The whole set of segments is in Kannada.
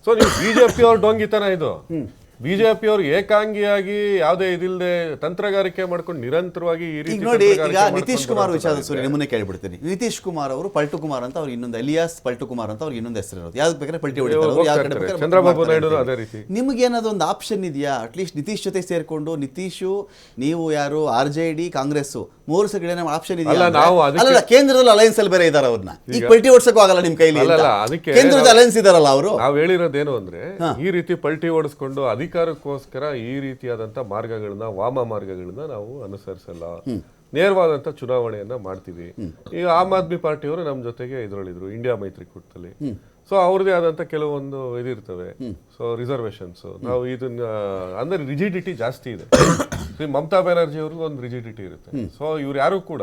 ಸೊ ನೀವು ಬಿಜೆಪಿ ಅವ್ರ ಡೊಂಗಿತನ ಇದು ಬಿಜೆಪಿ ಅವ್ರು ಏಕಾಂಗಿಯಾಗಿ ಯಾವುದೇ ಇದಿಲ್ಲದೆ ತಂತ್ರಗಾರಿಕೆ ಮಾಡ್ಕೊಂಡು ನಿರಂತರವಾಗಿ ಈ ರೀತಿ ಈಗ ನೋಡಿ ಈಗ ತಂತ್ರಗಾರಿಕೆ ನಿತೀಶ್ ಕುಮಾರ್ ವಿಚಾರ ಸೂರ್ಯ ನಿಮ್ಮನ್ನೇ ಕೇಳ್ಬಿಡ್ತೀನಿ ನಿತೀಶ್ ಕುಮಾರ್ ಅವರು ಪಲ್ಟು ಕುಮಾರ್ ಅಂತ ಅವ್ರು ಇನ್ನೊಂದು ಎಲಿಯಾಸ್ ಪಲ್ಟು ಕುಮಾರ್ ಅಂತ ಅವ್ರಿಗೆ ಇನ್ನೊಂದು ಹೆಸರು ಇರೋದು ಯಾವ್ದು ಬೇಕಾದ್ರೆ ಪಲ್ಟಿ ಹೊಡಿತಾರೆ ಅವ್ರು, ಯಾವ ಕಡೆ ಹೋಗ್ತಾ ಬೇಕಾದ್ರೆ ಇರ್ತಾರೆ. ಚಂದ್ರಬಾಬು ಮಾಡ್ತಾರೆ ನಾಯ್ಡು ಅದೇ ಹೇಳಿ. ರೀತಿ. ನಿಮ್ಗೇನಾದ್ರು ಒಂದು ಆಪ್ಷನ್ ಇದೆಯಾ ಅಟ್ಲೀಸ್ಟ್ ನಿತೀಶ್ ಜೊತೆ ಸೇರಿಕೊಂಡು ನಿತೀಶು ನೀವು ಯಾರು ಆರ್ ಜೆ ಡಿ ಕಾಂಗ್ರೆಸ್ ಮೂರು ಸೆಕೆಂಡ್ ಆಪ್ಷನ್ ಇದೆಯಲ್ಲ ಅಲ್ಲ, ನಾವು ಅಲ್ಲಲ್ಲ ಕೇಂದ್ರದಲ್ಲಿ ಅಲಯನ್ಸ್ ಅಲ್ಲಿ ಬೇರೆ ಇದಾರೆ ಅವ್ರನ್ನ. ಈಗ ಪಲ್ಟಿ ಓಡಿಸಕ್ಕೂ ಆಗಲ್ಲ ನಿಮ್ ಕೈಲಿ ಅಲ್ಲ ಅದಕ್ಕೆ ಕೇಂದ್ರದ ಅಲಯನ್ಸ್ ಇದಾರಲ್ಲ ಅವರು? ನಾವು ಹೇಳಿರೋದೇನು ಅಂದ್ರೆ ಈ ರೀತಿ ಪಲ್ಟಿ ಓಡಿಸ್ಕೊಂಡು ಅಧಿಕಾರಕ್ಕೋಸ್ಕರ ಈ ರೀತಿಯಾದಂತ ಮಾರ್ಗಗಳನ್ನ ವಾಮ ಮಾರ್ಗಗಳನ್ನ ನಾವು ಅನುಸರಿಸಲ್ಲ. ನೇರವಾದಂತ ಚುನಾವಣೆಯನ್ನ ಮಾಡ್ತೀವಿ. ಈಗ ಆಮ್ ಆದ್ಮಿ ಪಾರ್ಟಿಯವರು ನಮ್ ಜೊತೆಗೆ ಇದ್ರಲ್ಲಿದ್ರು ಇಂಡಿಯಾ ಮೈತ್ರಿಕೂಟದಲ್ಲಿ. ಸೊ ಅವ್ರದೇ ಆದಂತ ಕೆಲವೊಂದು ಇದಿರ್ತವೆ. ಸೊ ರಿಸರ್ವೇಶನ್ಸ್ ನಾವು ಇದನ್ನ ಅಂದ್ರೆ ರಿಜಿಡಿಟಿ ಜಾಸ್ತಿ ಇದೆ. ಮಮತಾ ಬ್ಯಾನರ್ಜಿ ಅವ್ರಿಗೂ ಒಂದು ರಿಜಿಡಿಟಿ ಇರುತ್ತೆ. ಸೊ ಇವ್ರು ಯಾರು ಕೂಡ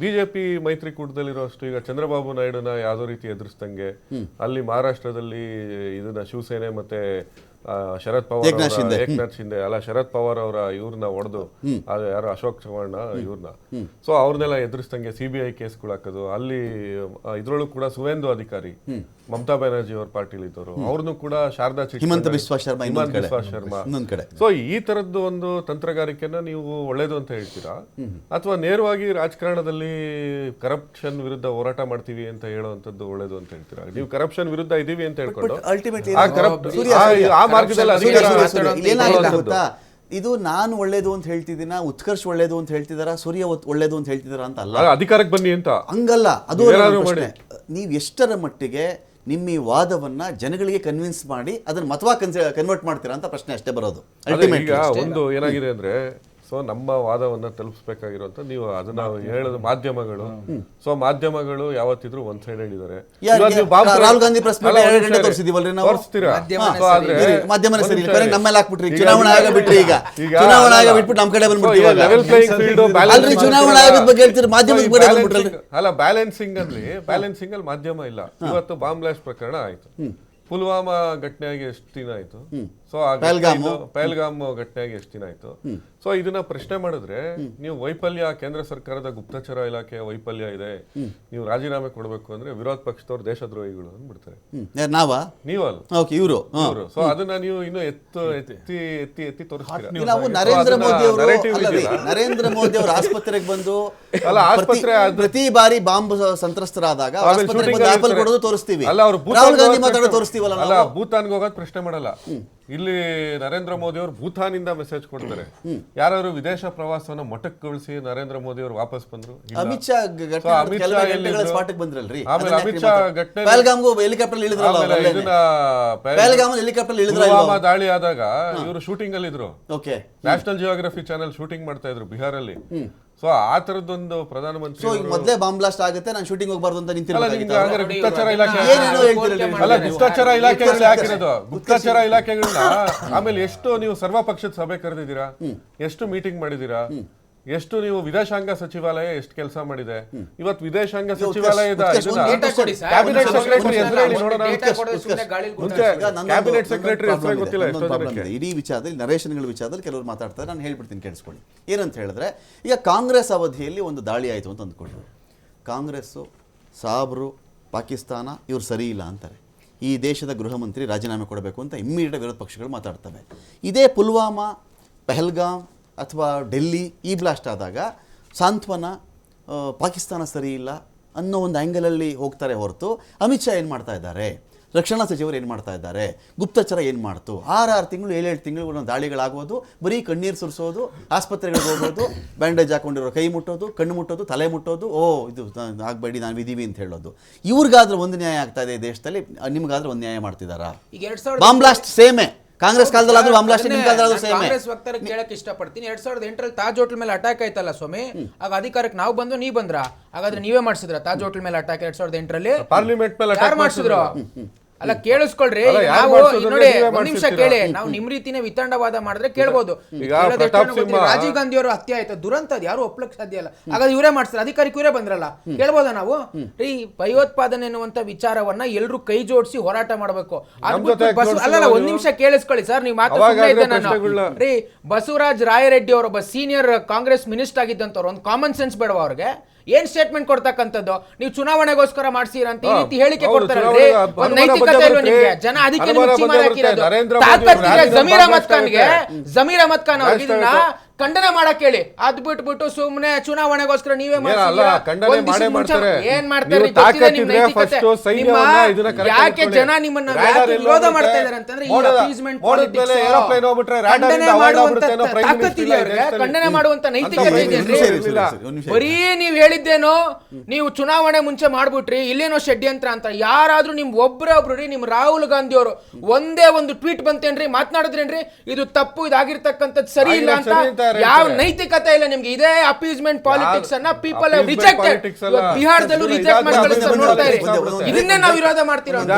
ಬಿಜೆಪಿ ಮೈತ್ರಿಕೂಟದಲ್ಲಿರುವಷ್ಟು ಈಗ ಚಂದ್ರಬಾಬು ನಾಯ್ಡುನ ಯಾವುದೋ ರೀತಿ ಎದುರಿಸ್ದಂಗೆ ಅಲ್ಲಿ ಮಹಾರಾಷ್ಟ್ರದಲ್ಲಿ ಇದನ್ನ ಶಿವಸೇನೆ ಮತ್ತೆ ಶರದ್ ಪವಾರ್ ಏಕನಾಥ್ ಶಿಂದೆ. ಏಕ್ನಾಥ್ ಶಿಂದೆ ಅಲ್ಲ ಶರದ್ ಪವಾರ್ ಅವರ ಇವ್ರನ್ನ ಹೊಡೆದು ಅದು ಯಾರು ಅಶೋಕ್ ಚವ್ಹಾಣ ಇವ್ರನ್ನ. ಸೊ ಅವ್ರನ್ನೆಲ್ಲ ಎದುರಿಸ್ದಂಗೆ ಸಿ ಬಿ ಐ ಕೇಸ್ಗಳು ಹಾಕೋದು. ಅಲ್ಲಿ ಇದ್ರೊಳಗು ಕೂಡ ಸುವೇಂದು ಅಧಿಕಾರಿ ಮಮತಾ ಬ್ಯಾನರ್ಜಿ ಅವ್ರ ಪಾರ್ಟಿಲಿ ಇದ್ದವರು ಅವ್ರನ್ನು ಕೂಡ ಶಾರದಾ ಚಿಟ್ ಹಿಮಂತ ಬಿಸ್ವಾ ಶರ್ಮಾ ಇನ್ನೊಂದ್ ಹಿಮಂತ ಕಡೆ. ಬಿಸ್ವಾ ಶರ್ಮಾ ಕಡೆ. ಸೊ ಈ ತರದ್ದು ಒಂದು ತಂತ್ರಗಾರಿಕೆನ ನೀವು ಒಳ್ಳೇದು ಅಂತ ಹೇಳ್ತೀರಾ? ಅಥವಾ ನೇರವಾಗಿ ರಾಜಕಾರಣದಲ್ಲಿ ಕರಪ್ಷನ್ ವಿರುದ್ಧ ಹೋರಾಟ ಮಾಡ್ತೀವಿ ಅಂತ ಹೇಳುವಂತದ್ದು ಒಳ್ಳೇದು ಅಂತ ಹೇಳ್ತೀರಾ? ನೀವು ಕರಪ್ಷನ್ ವಿರುದ್ಧ ಇದೀವಿ ಅಂತ ಹೇಳ್ಕೊಂಡು ultimately ಮಾರ್ಗದಲ್ಲಿ ಅಧಿಕಾರ ಗೊತ್ತಾ? ಇದು ನಾನು ಒಳ್ಳೇದು ಅಂತ ಹೇಳ್ತಿದ್ದೀನ? ಉತ್ಕರ್ಷ್ ಒಳ್ಳೇದು ಅಂತ ಹೇಳ್ತಿದಾರ ಸೂರ್ಯ ಒಳ್ಳೇದು ಅಂತ ಹೇಳ್ತಿದಾರ ಅಂತ ಅಲ್ಲ. ಅಧಿಕಾರಕ್ಕೆ ಬನ್ನಿ ಅಂತ. ಹಂಗಲ್ಲ ಅದು ನೀವು ಎಷ್ಟರ ಮಟ್ಟಿಗೆ ನಿಮ್ಮ ಈ ವಾದವನ್ನ ಜನಗಳಿಗೆ ಕನ್ವಿನ್ಸ್ ಮಾಡಿ ಅದನ್ನ ಮತವಾ ಕನ್ವರ್ಟ್ ಮಾಡ್ತೀರಾ ಅಂತ ಪ್ರಶ್ನೆ ಅಷ್ಟೇ ಬರೋದು ಅಲ್ಟಿಮೇಟ್ ಈಗ ಒಂದು ಏನಾಗಿದೆ ಅಂದ್ರೆ ಸೊ ನಮ್ಮ ವಾದವನ್ನ ತಲುಪಿಸ್ಬೇಕಾಗಿರುವಂತ ನೀವು ಅದನ್ನ ಹೇಳೋದು ಮಾಧ್ಯಮಗಳು ಸೊ ಮಾಧ್ಯಮಗಳು ಯಾವತ್ತಿದ್ರು ಒಂದ್ ಸೈಡ್ ಹೇಳಿದ್ದಾರೆ ಯಾರಿಗೆ? ನೀವು ಬಾಂಬ್ ರಾಹುಲ್ ಗಾಂಧಿ ಸರಿ. ತೋರಿಸಿದೀವಲ್ರಿ ನಾವು? ತೋರಿಸ್ತೀರಾ? ಮಾಧ್ಯಮನೇ ಸೊ ಸರಿ ಇಲ್ಲ. ನಿಮಿಷ ಬರೀ ಹಾಕ್ಬಿಟ್ರಿ. ಚುನಾವಣಾ ಆಯೋಗ ಬಿಟ್ರಿ ಈಗ. ಚುನಾವಣೆ ಚುನಾವಣಾ ಆಯೋಗ ಬಿಟ್ಬಿಟ್ಟು ನಮ್ ಕಡೆ ಅಲ್ರಿ, ಚುನಾವಣಾ ಮಾಡ್ತೀರಲ್ಲ. ಬಗ್ಗೆ ಹೇಳ್ತೀರಿ, ಮಾಧ್ಯಮದ ಈ ಬಗ್ಗೆ ಅಲ್ಲ ಬ್ಯಾಲೆನ್ಸಿಂಗ್ ಅಲ್ಲಿ ಬ್ಯಾಲೆನ್ಸಿಂಗ್ ಅಲ್ಲಿ ಮಾಧ್ಯಮ ಇಲ್ಲ ಇವತ್ತು ಬಾಂಬ್ ಬ್ಲಾಸ್ಟ್ ಪ್ರಕರಣ ಆಯ್ತು ಪುಲ್ವಾಮಾ ಘಟನೆಯಾಗಿ ಎಷ್ಟು ದಿನ ಆಯ್ತು ಸೊ ಪಹಲ್ಗಾಮು. ಘಟನೆಯಾಗಿ ಎಷ್ಟು ದಿನ ಆಯ್ತು? ಸೊ ಇದನ್ನ ಪ್ರಶ್ನೆ ಮಾಡಿದ್ರೆ ನೀವು ವೈಫಲ್ಯ ಕೇಂದ್ರ ಸರ್ಕಾರದ ಗುಪ್ತಚರ ಇಲಾಖೆ ವೈಫಲ್ಯ ಇದೆ. ನೀವು ರಾಜೀನಾಮೆ ಕೊಡಬೇಕು ಅಂದ್ರೆ ವಿರೋಧ ಪಕ್ಷದವ್ರು ದೇಶದ್ರೋಹಿಗಳು ಅಂದ್ಬಿಡ್ತಾರೆ ನಾವಾ? ನೀವಲ್ಲ? ಇವರು. ಸೊ ಅದನ್ನ ನೀವು ಇನ್ನು ಎತ್ತು ಎತ್ತಿ ಎತ್ತಿ ಎತ್ತಿ ತೋರಿಸ್ತೀರಾ? ನಾವು ನರೇಂದ್ರ ಮೋದಿ ಅವರು? ನರೇಂದ್ರ ಮೋದಿ ಅವರು ಆಸ್ಪತ್ರೆಗೆ ಬಂದು ಅಲ್ಲ, ಪ್ರತಿ- ಆಸ್ಪತ್ರೆ ಪ್ರತಿ ಬಾರಿ ಬಾಂಬ್ ಸಂತ್ರಸ್ತರಾದಾಗ ಆಸ್ಪತ್ರೆ ಆಸ್ಪತ್ರೆಗೆ ಬಂದು ಆಪಲ್. ಕೊಡೋದು ತೋರಿಸ್ತೀವಿ. ಅಲ್ಲ ಅವರು ರಾಹುಲ್ ಗಾಂಧಿ ಮಾತಾಡೋದು ತೋರಿಸ್ತೀವಲ್ಲ ಅಲ್ಲ ಭೂತಾನ್ಗೆ ಹೋಗೋದು ಪ್ರಶ್ನೆ ಮಾಡಲ್ಲ. ಇಲ್ಲಿ ನರೇಂದ್ರ ಮೋದಿ ಅವರು ಭೂತಾನಿಂದ ಮೆಸೇಜ್ ಕೊಡ್ತಾರೆ. ಯಾರು ವಿದೇಶ ಪ್ರವಾಸವನ್ನ ಕಳಿಸಿ ನರೇಂದ್ರ ಮೋದಿ ಅವರು ವಾಪಸ್ ಬಂದ್ರು. ಅಮಿತ್ ಶಾ ಬಂದ್ರಲ್ರಿ. ಆಮೇಲೆ ಅಮಿತ್ ಶಾ ಘಟನೆ ಹೆಲಿಕಾಪ್ಟರ್ ದಾಳಿ ಆದಾಗ ಇವರು ಶೂಟಿಂಗ್ ಅಲ್ಲಿ ಇದ್ರು ನ್ಯಾಷನಲ್ ಜಿಯೋಗ್ರಫಿ ಚಾನೆಲ್ ಶೂಟಿಂಗ್ ಮಾಡ್ತಾ ಇದ್ರು ಬಿಹಾರಲ್ಲಿ. ಸೊ ಆ ತರದೊಂದು ಪ್ರಧಾನಮಂತ್ರಿ ಸೊ ಈಗ ಮೊದಲೇ ಬಾಂಬ್ ಬ್ಲಾಸ್ಟ್ ಆಗುತ್ತೆ ನಾನು ಶೂಟಿಂಗ್ ಹೋಗಬಾರ್ದು ಅಂತ ಗುಪ್ತಚರ ಇವ್ರು ಇಲಾಖೆ ಏನೇನೋ ಹೇಳ್ತಿರಲ್ಲ. ಅಲ್ಲ. ಗುಪ್ತಚರ ಇಲಾಖೆಗಳು ಹಾಕಿರೋದು ಗುಪ್ತಚರ- ಗುಪ್ತಚರ ಇಲಾಖೆಗಳನ್ನ ಆಮೇಲೆ ಎಷ್ಟು ನೀವು ಸರ್ವ ಪಕ್ಷದ ಸಭೆ ಕರೆದಿದ್ದೀರಾ ಎಷ್ಟು ಮೀಟಿಂಗ್ ಮಾಡಿದೀರಾ ಎಷ್ಟು ನೀವು ವಿದೇಶಾಂಗ ಸಚಿವಾಲಯ ಎಷ್ಟು ಕೆಲಸ ಮಾಡಿದೆ? ಇವತ್ತು ವಿದೇಶಾಂಗ ಸಚಿವಾಲಯದ. ಕ್ಯಾಬಿನೆಟ್ ಸೆಕ್ರೆಟರಿ ಹೆಸರು ನೋಡೋಣ. ಕ್ಯಾಬಿನೆಟ್ ಗೊತ್ತಿಲ್ಲ ಎಷ್ಟೋ ಜನಕ್ಕೆ. ಇಡೀ ವಿಚಾರದಲ್ಲಿ ನರೇಶನ್ಗಳ ವಿಚಾರದಲ್ಲಿ ಕೆಲವರು ಮಾತಾಡ್ತಾರೆ. ನಾನು ಹೇಳ್ಬಿಡ್ತೀನಿ ಕೇಳಿಸ್ಕೊಳ್ಳಿ. ಏನಂತ ಹೇಳಿದ್ರೆ ಈಗ ಕಾಂಗ್ರೆಸ್ ಅವಧಿಯಲ್ಲಿ ಒಂದು ದಾಳಿ ಆಯಿತು ಅಂತ ಅಂದ್ಕೊಳ್ಳಿ. ಕಾಂಗ್ರೆಸ್ಸು ಸಾಬ್ರು ಪಾಕಿಸ್ತಾನ ಇವ್ರು ಸರಿ ಇಲ್ಲ ಅಂತಾರೆ. ಈ ದೇಶದ ಗೃಹ ಮಂತ್ರಿ ರಾಜೀನಾಮೆ ಕೊಡಬೇಕು ಅಂತ ಇಮ್ಮಿಡಿಯೇಟ್ ವಿರೋಧ ಪಕ್ಷಗಳು ಮಾತಾಡ್ತವೆ. ಇದೇ ಪುಲ್ವಾಮಾ ಪಹಲ್ಗಾಮ್ ಅಥವಾ ಡೆಲ್ಲಿ ಈ ಬ್ಲಾಸ್ಟ್ ಆದಾಗ ಸಾಂತ್ವನ ಪಾಕಿಸ್ತಾನ ಸರಿ ಇಲ್ಲ ಅನ್ನೋ ಒಂದು ಆ್ಯಂಗಲಲ್ಲಿ ಹೋಗ್ತಾರೆ ಹೊರತು ಅಮಿತ್ ಶಾ ಏನು ಮಾಡ್ತಾ ಇದ್ದಾರೆ? ರಕ್ಷಣಾ ಸಚಿವರು ಏನು ಮಾಡ್ತಾ ಇದ್ದಾರೆ? ಗುಪ್ತಚರ ಏನು ಮಾಡ್ತು? ಆರಾರು ತಿಂಗಳು ಏಳೇಳು ತಿಂಗಳು ದಾಳಿಗಳಾಗೋದು ಬರೀ ಕಣ್ಣೀರು ಸುರಿಸೋದು ಆಸ್ಪತ್ರೆಗಳಿಗೆ ಹೋಗೋದು ಬ್ಯಾಂಡೇಜ್ ಹಾಕೊಂಡಿರೋ ಕೈ ಮುಟ್ಟೋದು ಕಣ್ಣು ಮುಟ್ಟೋದು ತಲೆ ಮುಟ್ಟೋದು ಓ ಇದು ಆಗಬೇಡಿ ನಾನು ವಿಧಿವಿ ಇದೀವಿ ಅಂತ ಹೇಳೋದು. ಇವ್ರಿಗಾದ್ರೆ ಒಂದು ನ್ಯಾಯ ಆಗ್ತಾ ಇದೆ ಈ ದೇಶದಲ್ಲಿ? ನಿಮ್ಗಾದ್ರೆ ಒಂದು ನ್ಯಾಯ ಮಾಡ್ತಿದ್ದಾರಾ? ಈಗ ಎರಡು ಸಾವಿರದ ಬಾಂಬ್ಲಾಸ್ಟ್ ಸೇಮೆ ಕಾಂಗ್ರೆಸ್ ಕಾಲದಲ್ಲಾದ್ರೂ ಬಾಂಬ್ ಬ್ಲಾಸ್ಟ್ ನಿಮ್ಮ ಕಾಲದಲ್ಲಾದ್ರೂ ಸೇಮ್ ಕಾಂಗ್ರೆಸ್ ವಕ್ತಾರ ಕೇಳಕ್ ಇಷ್ಟಪಡ್ತೀನಿ. ಎರಡ್ ಸಾವಿರದ ಎಂಟರಲ್ಲಿ ತಾಜ್ ಹೋಟೆಲ್ ಮೇಲೆ ಅಟ್ಯಾಕ್ ಆಯ್ತಲ್ಲ ಸ್ವಾಮಿ? ಆಗ ಅಧಿಕಾರಕ್ಕೆ ನಾವು ಬಂದು ನೀ ಬಂದ್ರ? ಹಾಗಾದ್ರೆ ನೀವೇ ಮಾಡಿಸಿದ್ರ ತಾಜ್ ಹೋಟೆಲ್ ಮೇಲೆ ಅಟ್ಯಾಕ್ ಎರಡ್ ಸಾವಿರದ ಎಂಟರಲ್ಲಿ? ಪಾರ್ಲಿಮೆಂಟ್ ಮೇಲೆ ಮಾಡಿಸಿದ್ರು? ಅಲ್ಲ ಕೇಳಿಸ್ಕೊಳ್ರಿ. ಅಲ್ಲ, ಈಗ ನಾವು ಮಾಡ್ಸಿದ್ರು? ನೋಡಿ ನೀವೇ ಒಂದ್ ನಿಮಿಷ ಮಾಡ್ಸಿರ್ತೀರಾ? ಕೇಳಿ. ನಾವು ನಿಮ್ ರೀತಿನೇ ವಿತಂಡವಾದ ಮಾಡಿದ್ರೆ ಕೇಳ್ಬೋದು. ಈಗ ಕೇಳೋದು ಎಷ್ಟು ಪ್ರತಾಪ್ ಜನ ಗೊತ್ತಿಲ್ಲ. ರಾಜೀವ್ ಗಾಂಧಿ ಅವರು ಹತ್ಯೆ ಆಯ್ತು. ದುರಂತ ಅದು ಯಾರು ಒಪ್ಲಕ್ ಸಾಧ್ಯ ಇಲ್ಲ. ಹಾಗಾದ್ರೆ ಇವರೇ ಮಾಡ್ತಾರೆ ಅಧಿಕಾರಿ ಇವರೇ ಬಂದ್ರಲ್ಲ? ಕೇಳ್ಬೋದಾ ನಾವು? ಈ ಭಯೋತ್ಪಾದನೆ ಅನ್ನುವಂತ ವಿಚಾರವನ್ನ ಎಲ್ರು ಕೈ ಜೋಡಿಸಿ ಹೋರಾಟ ಮಾಡಬೇಕು. ಅಲ್ಲ ಜೊತೆ ಬಿಟ್ಟು ಬಸವ- ಜೋಡ್ಸಿಲ್ಲ ಅಲ್ಲಲ್ಲ ಒಂದ್ ನಿಮಿಷ ಕೇಳಿಸ್ಕೊಳ್ಳಿ ಸರ್ ನೀವು ಮಾತು ಅವಾಗ ಸುಮ್ನೆ ಇದ್ದೆ ಆದ್ರೆ ನಾನು. ಪ್ರಶ್ನೆಗಳ್ನ- ರೀ ಬಸವರಾಜ್ ರಾಯರೆಡ್ಡಿ ಅವರೊಬ್ಬ ಸೀನಿಯರ್ ಕಾಂಗ್ರೆಸ್ ಮಿನಿಸ್ಟರ್ ಆಗಿದ್ದಂತವ್ರು ಒಂದು ಕಾಮನ್ ಸೆನ್ಸ್ ಬೇಡವ ಅವ್ರಿಗೆ. ಏನ್ ಸ್ಟೇಟ್ಮೆಂಟ್ ಕೊಡ್ತಕ್ಕಂಥದ್ದು? ನೀವು ಚುನಾವಣೆಗೋಸ್ಕರ ಮಾಡ್ತೀರಾ ಅಂತ ಈ ರೀತಿ ಹೇಳಿಕೆ ಕೊಡ್ತಾರೆ ಒಂದ್ ನೈತಿಕತೆ ಬಂದೇ ಇಲ್ವಾ ನಿಮ್ಗೆ? ಜನ ಅದಕ್ಕೆ ನಿಮ್ಗೆ ಚೀಮಾರ್ ಹಾಕಿರೋದು. ತಾಕತ್ತಿದೆ ಜಮೀರ್ ಅಹಮದ್ ಖಾನ್ಗೆ ಜಮೀರ್ ಅಹಮದ್ ಖಾನ್ ಅವ್ರಿಗೆ ಖಂಡನೆ ಮಾಡಕ್ ಹೇಳಿ. ಅದ್ ಬಿಟ್ಬಿಟ್ಟು ಸುಮ್ನೆ ಚುನಾವಣೆಗೋಸ್ಕರ ನೀವೇ ಏನ್ ಮಾಡ್ತಾರೆ. ಯಾಕೆ ಜನ ನಿಮ್ಮನ್ನ ವಿರೋಧ ಮಾಡ್ತಾ ಇದಾರೆ ಅಂತಂದ್ರೆ ಖಂಡನೆ ಮಾಡುವಂತ ನೈತಿಕತೆ ಬರೀ ನೀವ್ ಹೇಳಿದ್ದೇನೋ ನೀವು ಚುನಾವಣೆ ಮುಂಚೆ ಮಾಡ್ಬಿಟ್ರಿ ಇಲ್ಲೇನೋ ಷಡ್ಯಂತ್ರ ಅಂತ. ಯಾರಾದ್ರೂ ನಿಮ್ ಒಬ್ರೇ ಒಬ್ರು ರೀ ನಿಮ್ ರಾಹುಲ್ ಗಾಂಧಿ ಅವರು ಒಂದೇ ಒಂದು ಟ್ವೀಟ್ ಬಂತೇನ್ರಿ ಮಾತನಾಡಿದ್ರೇನ್ರಿ? ಇದು ತಪ್ಪು ಇದಾಗಿರ್ತಕ್ಕಂಥದ್ದು ಸರಿ ಇಲ್ಲ ಅಂತ. ಯಾವ ನೈತಿಕತೆ ಇಲ್ಲ ನಿಮ್ಗೆ? ಇದೇ ಅಪ್ಯೂಸ್ಮೆಂಟ್ ಪಾಲಿಟಿಕ್ಸ್ ಅನ್ನ ಪೀಪಲ್ ರಿಜೆಕ್ಟೆಡ್ ಬಿಹಾರದಲ್ಲೂ ರಿಜೆಕ್ಟ್ ಮಾಡಿ ನೋಡ್ತಾ ಇದನ್ನೇ ನಾವು ವಿರೋಧ ಮಾಡ್ತಿರೋದು